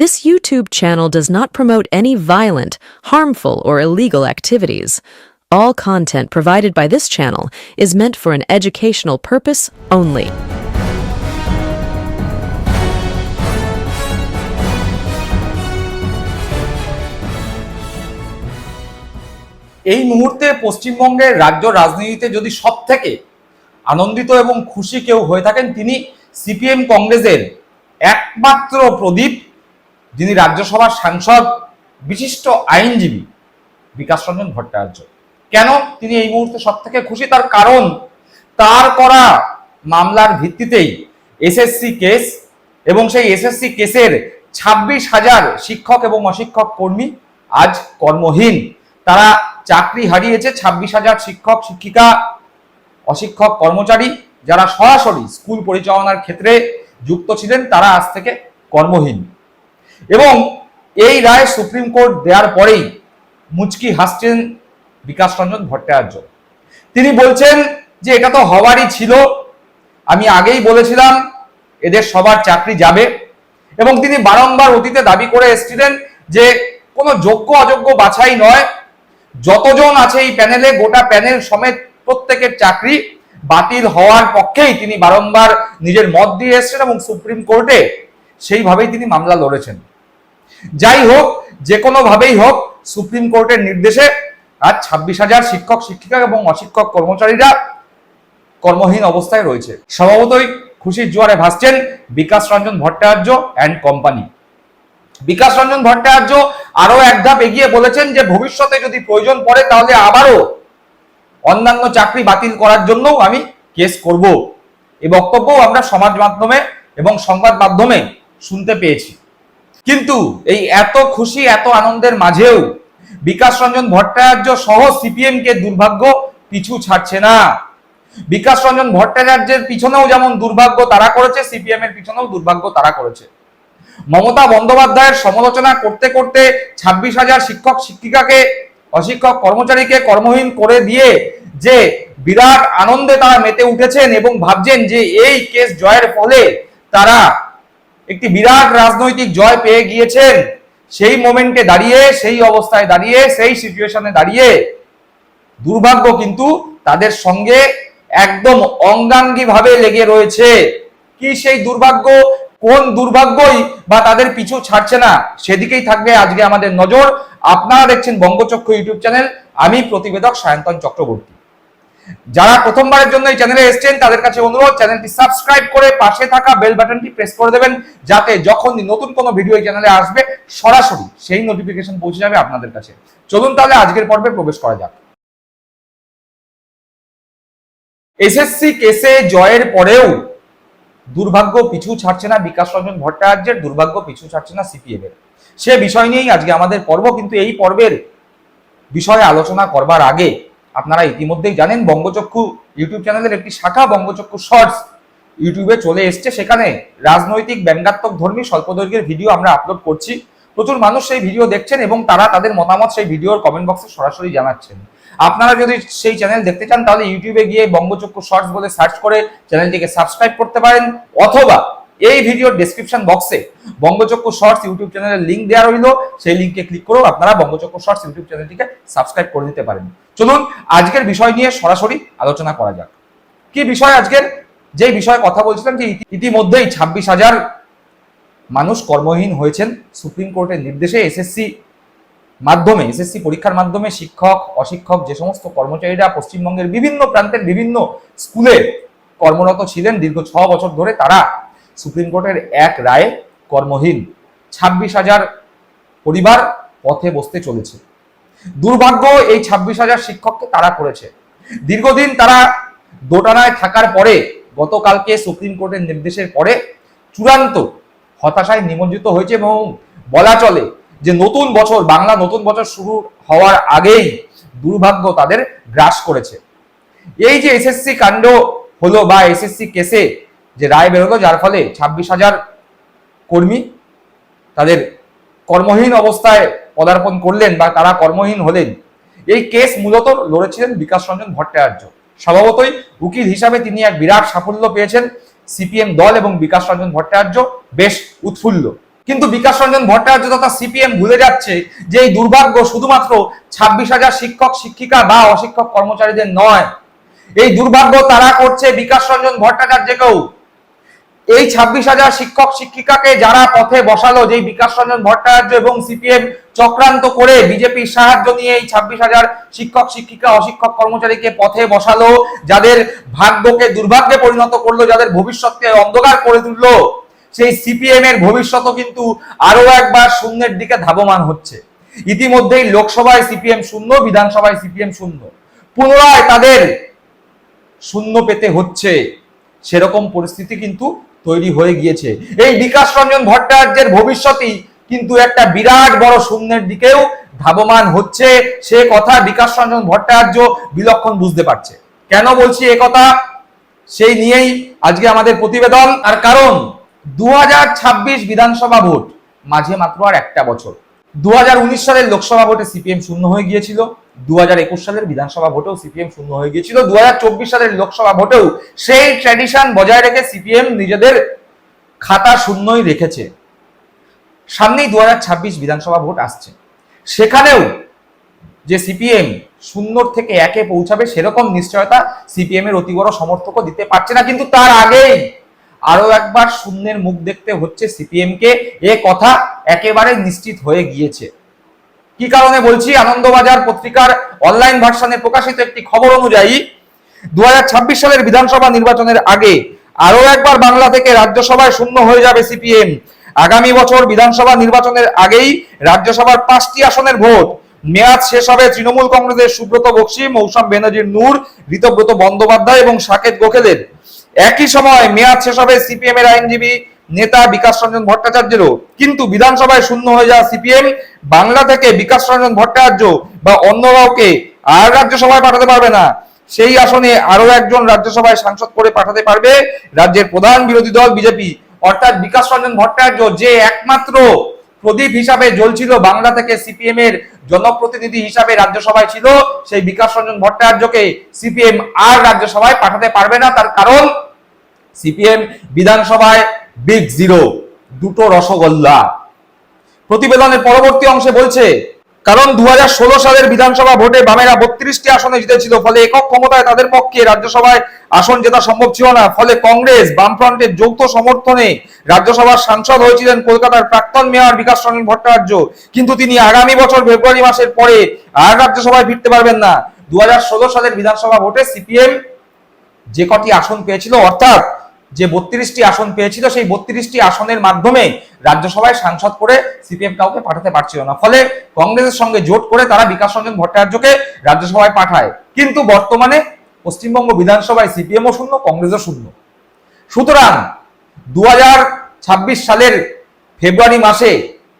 This YouTube channel does not promote any violent, harmful, or illegal activities. All content provided by this channel is meant for an educational purpose only. এই মুহূর্তে পশ্চিমবঙ্গের রাজ্য রাজনীতিতে যদি সব থেকে আনন্দিত এবং খুশি কেউ হয়ে থাকেন তিনি সিপিএম কংগ্রেসের একমাত্র প্রদীপ যিনি রাজ্যসভার সাংসদ, বিশিষ্ট আইনজীবী বিকাশ রঞ্জন ভট্টাচার্য। কেন তিনি এই মুহূর্তে সব থেকে খুশি? তার কারণ, তার করা মামলার ভিত্তিতেই এসএসসি কেস এবং সেই এসএসসি কেসের ছাব্বিশ হাজার শিক্ষক এবং অশিক্ষক কর্মী আজ কর্মহীন। তারা চাকরি হারিয়েছে ছাব্বিশ হাজার শিক্ষক, শিক্ষিকা, অশিক্ষক, কর্মচারী যারা সরাসরি স্কুল পরিচালনার ক্ষেত্রে যুক্ত ছিলেন, তারা আজ থেকে কর্মহীন। এবং এই রায় সুপ্রিম কোর্ট দেওয়ার পরেই মুচকি হাসছেন বিকাশ রঞ্জন ভট্টাচার্য। তিনি বলছেন যে এটা তো হওয়ারই ছিল। আমি আগেই বলেছিলাম, এদের সবার চাকরি যাবে। এবং তিনি বারংবার অতীতে দাবি করে এসেছিলেন যে কোনো যোগ্য অযোগ্য বাছাই নয়। যতজন আছে এই প্যানেলে, গোটা প্যানেল সমেত প্রত্যেকের চাকরি বাতিল হওয়ার পক্ষেই তিনি বারংবার নিজের মত দিয়ে এসেছেন এবং সুপ্রিম কোর্টে সেইভাবেই তিনি মামলা লড়েছেন। যাই হোক, যে কোনো ভাবেই হোক, সুপ্রিম কোর্টের নির্দেশে আজ ছাব্বিশ হাজার শিক্ষক, শিক্ষিকা এবং অশিক্ষক কর্মচারীরা কর্মহীন অবস্থায় রয়েছে। স্বভাবতই খুশির জোয়ারে ভাসছেন বিকাশ রঞ্জন ভট্টাচার্য অ্যান্ড কোম্পানি বিকাশ রঞ্জন ভট্টাচার্য আরও এক ধাপ এগিয়ে বলেছেন যে, ভবিষ্যতে যদি প্রয়োজন পড়ে, তাহলে আবারও অন্যান্য চাকরি বাতিল করার জন্যও আমি কেস করব। এই বক্তব্য আমরা সমাজ মাধ্যমে এবং সংবাদ মাধ্যমে শুনতে পেয়েছি। কিন্তু এই এত খুশি, এত আনন্দের মাঝেও বিকাশ রঞ্জন ভট্টাচার্য সহ সিপিএম কে দুর্ভাগ্য পিছু ছাড়ছে না। বিকাশ রঞ্জন ভট্টাচার্যের পিছনেও যেমন দুর্ভাগ্য তারা করেছে, সিপিএম এর পিছনেও দুর্ভাগ্য তারা করেছে। মমতা বন্দ্যোপাধ্যায়ের সমালোচনা করতে করতে ছাব্বিশ হাজার শিক্ষক, শিক্ষিকাকে, অশিক্ষক কর্মচারীকে কর্মহীন করে দিয়ে যে বিরাট আনন্দে তারা মেতে উঠেছেন এবং ভাবছেন যে এই কেস জয়ের ফলে তারা একটি বিরাট রাজনৈতিক জয় পেয়ে গিয়েছেন। সেই মোমেন্টে দাঁড়িয়ে, সেই অবস্থায় দাঁড়িয়ে, সেই সিচুয়েশনে দাঁড়িয়ে দুর্ভাগ্য কিন্তু তাদের সঙ্গে একদম অঙ্গাঙ্গি ভাবে লেগে রয়েছে। কি সেই দুর্ভাগ্য? কোন দুর্ভাগ্যই বা তাদের পিছু ছাড়ছে না? সেদিকেই থাকবে আজকে আমাদের নজর। আপনারা দেখছেন বঙ্গচক্ষু ইউটিউব চ্যানেল। আমি প্রতিবেদক সায়ন্তন চক্রবর্তী। যারা প্রথমবারের জন্য এই চ্যানেলে এসেছেন, তাদের কাছে অনুরোধ চ্যানেলটি সাবস্ক্রাইব করে পাশে থাকা বেল বাটনটি প্রেস করে দেবেন, যাতে যখনই নতুন কোনো ভিডিও এই চ্যানেলে আসবে, সরাসরি সেই নোটিফিকেশন পৌঁছে যাবে আপনাদের কাছে। চলুন তাহলে আজকের পর্বে প্রবেশ করা যাক। এসএসসি কেসে জয়ের পরেও দুর্ভাগ্য পিছু ছাড়ছে না বিকাশ রঞ্জন ভট্টাচার্যের, দুর্ভাগ্য পিছু ছাড়ছে না সিপিএম এর। সে বিষয় নিয়েই আজকে আমাদের পর্ব, কিন্তু এই পর্বের বিষয়ে আলোচনা করবার আগে আপনারা ইতিমধ্যেই জানেন বঙ্গচক্ষু ইউটিউব চ্যানেলের একটি শাখা, বঙ্গচক্ষু শর্টস, ইউটিউবে চলে এসছে। সেখানে রাজনৈতিক ব্যঙ্গাত্মক ধর্মী স্বল্পদৈর্ঘ্যের ভিডিও আমরা আপলোড করছি। প্রচুর মানুষ সেই ভিডিও দেখছেন এবং তারা তাদের মতামত সেই ভিডিওর কমেন্ট বক্সে সরাসরি জানাচ্ছেন। আপনারা যদি সেই চ্যানেল দেখতে চান, তাহলে ইউটিউবে গিয়ে বঙ্গচক্ষু শর্টস বলে সার্চ করে চ্যানেলটিকে সাবস্ক্রাইব করতে পারেন, অথবা এই ভিডিওর ডেসক্রিপশন বক্সে বঙ্গচক্ষু শর্টস ইউটিউব চ্যানেলের লিঙ্ক দেওয়া রইল। সেই লিঙ্কে ক্লিক করেও আপনারা বঙ্গচক্ষু শর্টস ইউটিউব চ্যানেলটিকে সাবস্ক্রাইব করে নিতে পারেন। চলুন, আজকের বিষয় নিয়ে সরাসরি আলোচনা করা যাক। কি বিষয় আজকের? যে বিষয়ে কথা বলছিলাম যে ইতিমধ্যেই ছাব্বিশ হাজার মানুষ কর্মহীন হয়েছেন সুপ্রিম কোর্টের নির্দেশে এসএসসি মাধ্যমে এসএসসি পরীক্ষার মাধ্যমে শিক্ষক, অশিক্ষক, যে সমস্ত কর্মচারীরা পশ্চিমবঙ্গের বিভিন্ন প্রান্তের বিভিন্ন স্কুলে কর্মরত ছিলেন দীর্ঘ ছ বছর ধরে, তারা সুপ্রিম কোর্টের এক রায়ে কর্মহীন ছাব্বিশ হাজার পরিবার পথে বসতে চলেছে। দুর্ভাগ্য এই ছাব্বিশ হাজার শিক্ষককে তারা করেছে। দীর্ঘদিন তারা দোটানায় থাকার পরে গতকালকে সুপ্রিম কোর্টের নির্দেশের পরে চূড়ান্ত হতাশায় নিমজ্জিত হয়েছে এবং বলা চলে যে নতুন বছর, বাংলা নতুন বছর শুরু হওয়ার আগেই দুর্ভাগ্য তাদের গ্রাস করেছে। এই যে এসএসসি কাণ্ড হলো বা এসএসসি কেসে যে রায় বেরোলো, যার ফলে ছাব্বিশ হাজার কর্মী তাদের কর্মহীন অবস্থায় পদার্পণ করলেন বা তারা কর্মহীন হলেন। এই কেস মূলত লড়েছিলেন বিকাশ রঞ্জন ভট্টাচার্য। স্বভাবতই উকিল হিসাবে তিনি এক বিরাট সাফল্য পেয়েছেন। সিপিএম দল এবং বিকাশ রঞ্জন ভট্টাচার্য বেশ উৎফুল্ল। কিন্তু বিকাশ রঞ্জন ভট্টাচার্য তথা সিপিএম ভুলে যাচ্ছে যে এই দুর্ভাগ্য শুধুমাত্র ছাব্বিশ হাজার শিক্ষক, শিক্ষিকা বা অশিক্ষক কর্মচারীদের নয়। এই দুর্ভাগ্য তারা করছে বিকাশ রঞ্জন ভট্টাচার্যকেও। এই ছাব্বিশ হাজার শিক্ষক শিক্ষিকাকে যারা পথে বসালো যে বিকাশ রঞ্জন ভট্টাচার্য এবং সিপিএম চক্রান্ত করে বিজেপির সাহায্য নিয়ে এই ছাব্বিশ হাজার শিক্ষক শিক্ষিকা, অশিক্ষক কর্মচারীকে পথে বসালো, যাদের ভাগ্যকে দুর্ভাগ্যে পরিণত করল, যাদের ভবিষ্যৎকে অন্ধকার করে তুললো, সেই সিপিএম এর ভবিষ্যৎও কিন্তু আরও একবার শূন্যের দিকে ধাবমান হচ্ছে। ইতিমধ্যেই লোকসভায় সিপিএম শূন্য, বিধানসভায় সিপিএম শূন্য। পুনরায় তাদের শূন্য পেতে হচ্ছে। সেরকম পরিস্থিতি কিন্তু তৈরি হয়ে গিয়েছে। এই বিকাশ রঞ্জন ভট্টাচার্যের ভবিষ্যৎই কিন্তু একটা বিরাট বড় শূন্যের দিকেও ধাবমান হচ্ছে। সে কথা বিকাশ রঞ্জন ভট্টাচার্য বিলক্ষণ বুঝতে পারছে। কেন বলছি এ কথা? সেই নিয়েই আজকে আমাদের প্রতিবেদন। আর কারণ দু হাজার ছাব্বিশ বিধানসভা ভোট মাঝে মাত্র আর একটা বছর। দু হাজার উনিশ সালের লোকসভা ভোটে সিপিএম শূন্য হয়ে গিয়েছিল। দু হাজার একুশ সালের বিধানসভা ভোটেও সিপিএম শূন্য হয়ে গিয়েছিল। দু হাজার চব্বিশ সালের লোকসভা ভোটেও সেই ট্র্যাডিশন বজায় রেখে সিপিএম নিজেদের খাতা শূন্যই রেখেছে। সামনেই দু হাজার ছাব্বিশ বিধানসভা ভোট আসছে। সেখানেও যে সিপিএম শূন্যর থেকে একে পৌঁছাবে সেরকম নিশ্চয়তা সিপিএম এর অতি বড় সমর্থকও দিতে পারছে না। কিন্তু তার আগেই আরও একবার শূন্যের মুখ দেখতে হচ্ছে সিপিএম কে এ কথা একেবারে নিশ্চিত হয়ে গিয়েছে। কি কারণে বলছি? আনন্দবাজার পত্রিকার অনলাইন ভার্সনে প্রকাশিত একটি খবর অনুযায়ী দু সালের বিধানসভা নির্বাচনের আগে আরও একবার বাংলা থেকে রাজ্যসভায় শূন্য হয়ে যাবে সিপিএম। আগামী বছর বিধানসভা নির্বাচনের আগেই রাজ্যসভার পাঁচটি আসনের ভোট। মেয়াদ শেষ হবে তৃণমূল কংগ্রেসের সুব্রত বক্সি, মৌসুম ব্যানার্জির নূর, ঋতব্রত বন্দ্যোপাধ্যায় এবং সাকেত গোখেলের। একই সময় মেয়াদ শেষ হবে সিপিএম এর আইনজীবী নেতা বিকাশ রঞ্জন ভট্টাচার্যেরও কিন্তু বিধানসভায় শূন্য হয়ে যাওয়া সিপিএম, বাংলা থেকে বিকাশ রঞ্জন ভট্টাচার্য বা অন্য কাউকে আর রাজ্যসভায় পাঠাতে পারবে না। সেই আসনে আরও একজন রাজ্যসভায় সাংসদ করে পাঠাতে পারবে রাজ্যের প্রধান বিরোধী দল বিজেপি। অর্থাৎ বিকাশ রঞ্জন ভট্টাচার্য যে একমাত্র প্রদীপ হিসাবে জ্বলছিল বাংলা থেকে সিপিএম এর জনপ্রতিনিধি হিসাবে রাজ্যসভায় ছিল, সেই বিকাশ রঞ্জন ভট্টাচার্যকে সিপিএম আর রাজ্যসভায় পাঠাতে পারবে না। তার কারণ সিপিএম বিধানসভায় বিগ জিরো দুটো রসগোল্লা। প্রতিবেদনের পরবর্তী অংশে বলছে, কারণ দুহাজার ষোলো সালের বিধানসভা ভোটে বামেরা বত্রিশটি আসনে জিতেছিল, ফলে একক ক্ষমতায় তাদের পক্ষে রাজ্যসভায় আসন জেতা সম্ভব ছিল না। ফলে কংগ্রেস বামফ্রন্টের যৌথ সমর্থনে রাজ্যসভার সাংসদ হয়েছিলেন কলকাতার প্রাক্তন মেয়র বিকাশ রঞ্জন ভট্টাচার্য। কিন্তু তিনি আগামী বছর ফেব্রুয়ারি মাসের পরে আর রাজ্যসভায় ফিরতে পারবেন না। দু হাজার ষোলো সালের বিধানসভা ভোটে সিপিএম যে কটি আসন পেয়েছিল, অর্থাৎ যে বত্রিশটি আসন পেয়েছিল, সেই বত্রিশটি আসনের মাধ্যমে রাজ্যসভায় সাংসদ করে সিপিএম কাউকে পাঠাতে পারছিল না। ফলে কংগ্রেসের সঙ্গে জোট করে তারা বিকাশ রঞ্জন ভট্টাচার্যকে রাজ্যসভায় পাঠায়। কিন্তু বর্তমানে পশ্চিমবঙ্গ বিধানসভায় সিপিএমও শূন্য, কংগ্রেসও শূন্য। সুতরাং দু হাজার ছাব্বিশ সালের ফেব্রুয়ারি মাসে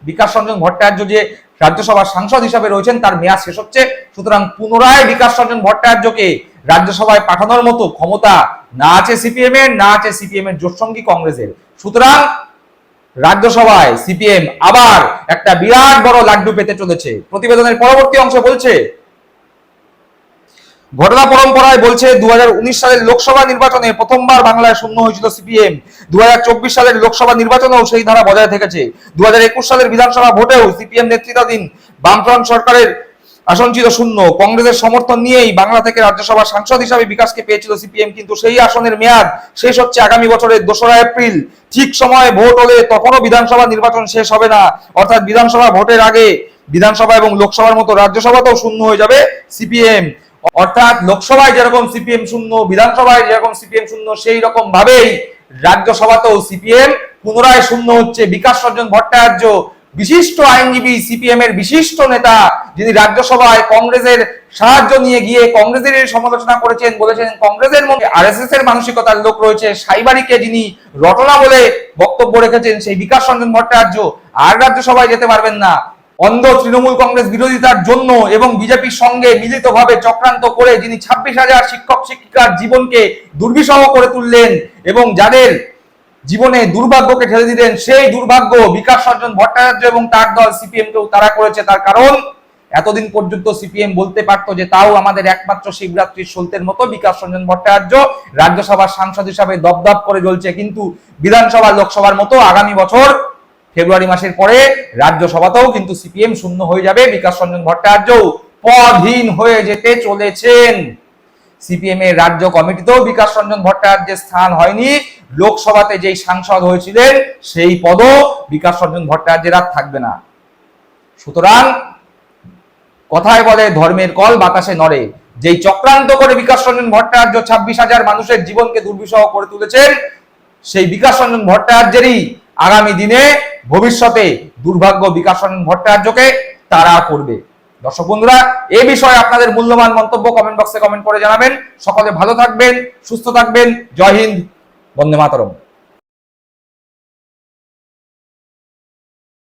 বিকাশ রঞ্জন ভট্টাচার্য যে রাজ্যসভার সাংসদ হিসাবে রয়েছেন, তার মেয়াদ শেষ হচ্ছে। সুতরাং পুনরায় বিকাশ রঞ্জন ভট্টাচার্যকে রাজ্যসভায় পাঠানোর মতো ক্ষমতা না আছে সিপিএম এর, না আছে সিপিএম এর জোটসঙ্গী কংগ্রেসের। সুতরাং রাজ্যসভায় সিপিএম আবার একটা বিরাট বড় লাড্ডু পেতে চলেছে। প্রতিবেদনের পরবর্তী অংশ বলছে, ঘটনা পরম্পরায় বলছে দু হাজার উনিশ সালের লোকসভা নির্বাচনে প্রথমবার বাংলায় শূন্য হয়েছিল সিপিএম দু হাজার চব্বিশ সালের লোকসভা নির্বাচনেও সেই ধারা বজায় থেকেছে। দু হাজার একুশ সালের বিধানসভা ভোটেও সিপিএম নেতৃত্বাধীন বামফ্রন্ট সরকারের আসন ছিল শূন্য। কংগ্রেসের সমর্থন নিয়েই বাংলা থেকে রাজ্যসভার সাংসদ হিসাবে বিকাশকে পেয়েছিল সিপিএম, কিন্তু সেই আসনের মেয়াদ শেষ হচ্ছে আগামী বছরের দোসরা এপ্রিল। ঠিক সময়ে ভোট হলে তখনও বিধানসভা নির্বাচন শেষ হবে না। অর্থাৎ বিধানসভা ভোটের আগে বিধানসভা এবং লোকসভার মতো রাজ্যসভাতেও শূন্য হয়ে যাবে সিপিএম। অর্থাৎ লোকসভায় যেরকম সিপিএম শূন্য, বিধানসভায় যেরকম সিপিএম শূন্য, সেই রকম ভাবেই রাজ্যসভাতেও সিপিএম পুনরায় শূন্য হচ্ছে। বিকাশ রঞ্জন ভট্টাচার্য বিশিষ্ট আইনজীবী সিপিএম এর বিশিষ্ট নেতা, যিনি রাজ্যসভায় কংগ্রেসের সাহায্য নিয়ে গিয়ে কংগ্রেসের সমালোচনা করেছেন, বলেছেন কংগ্রেসের মধ্যে আরএসএস এর মানসিকতার লোক রয়েছে। সাইবারিকে যিনি রটনা বলে বক্তব্য রেখেছেন, সেই বিকাশ রঞ্জন ভট্টাচার্য আর রাজ্যসভায় যেতে পারবেন না। অন্ধ তৃণমূল কংগ্রেস বিরোধিতার জন্য এবং বিজেপির সঙ্গে মিলিতভাবে চক্রান্ত করে যিনি ছাব্বিশ হাজার শিক্ষক, শিক্ষিকার জীবনকে দুর্বিষহ করে তুললেন এবং যাদের জীবনে দুর্ভাগ্যকে ঠেলে দিলেন সেই দুর্ভাগ্য বিকাশ রঞ্জন ভট্টাচার্য এবং তার দল সিপিএম কেও তারা করেছে। তার কারণ, এতদিন পর্যন্ত সিপিএম বলতে পারতো যে তাও আমাদের একমাত্র শিবরাত্রির সলতের মতো বিকাশ রঞ্জন ভট্টাচার্য। রাজ্যসভার সাংসদ হিসাবে দপদপ করে জ্বলছে কিন্তু বিধানসভা, লোকসভার মতো আগামী বছর, ফেব্রুয়ারি মাসের পরে রাজ্যসভাতেও কিন্তু সিপিএম শূন্য হয়ে যাবে বিকাশ রঞ্জন ভট্টাচার্য পদহীন হয়ে যেতে চলেছেন। সিপিএম এর রাজ্য কমিটিতেও বিকাশ রঞ্জন ভট্টাচার্যের স্থান হয়নি। লোকসভাতে যেই সাংসদ হয়েছিলেন, সেই পদও বিকাশ রঞ্জন ভট্টাচার্যের আর থাকবে না। সুতরাং কথায় বলে ধর্মের কল, বাতাসে নড়ে। যেই চক্রান্ত করে বিকাশ রঞ্জন ভট্টাচার্য ছাব্বিশ হাজার মানুষের জীবনকে দুর্বিষহ করে তুলেছেন, সেই বিকাশ রঞ্জন ভট্টাচার্যেরই আগামী দিনে ভবিষ্যতে দুর্ভাগ্য বিকাশ রঞ্জন ভট্টাচার্যকে তারা করবে। দর্শক বন্ধুরা, এ বিষয়ে আপনাদের মূল্যবান মন্তব্য কমেন্ট বক্সে কমেন্ট করে জানাবেন। সকলে ভালো থাকবেন, সুস্থ থাকবেন। জয় হিন্দ, বন্দে মাতরম।